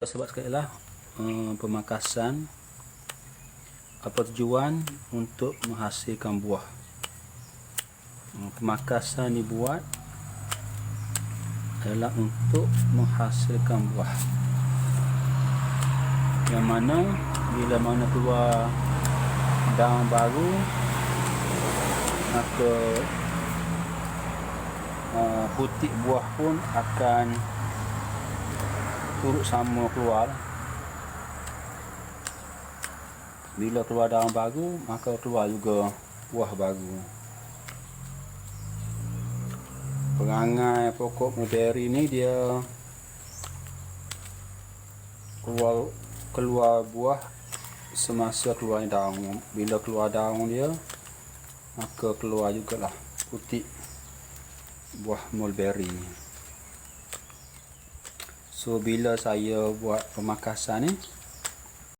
sebab sekali lah uh, pemakasan apa tujuan untuk menghasilkan buah. Uh, pemakasan dibuat adalah untuk menghasilkan buah. Yang mana bila mana keluar daun baru maka uh, buah pun akan turut sama keluar. Lah. bila keluar daun baru maka keluar juga buah baru perangai pokok mulberry ni dia keluar keluar buah semasa keluar daun. Bila keluar daun dia maka keluar jugalah putik buah mulberry So bila saya buat pemakasan ni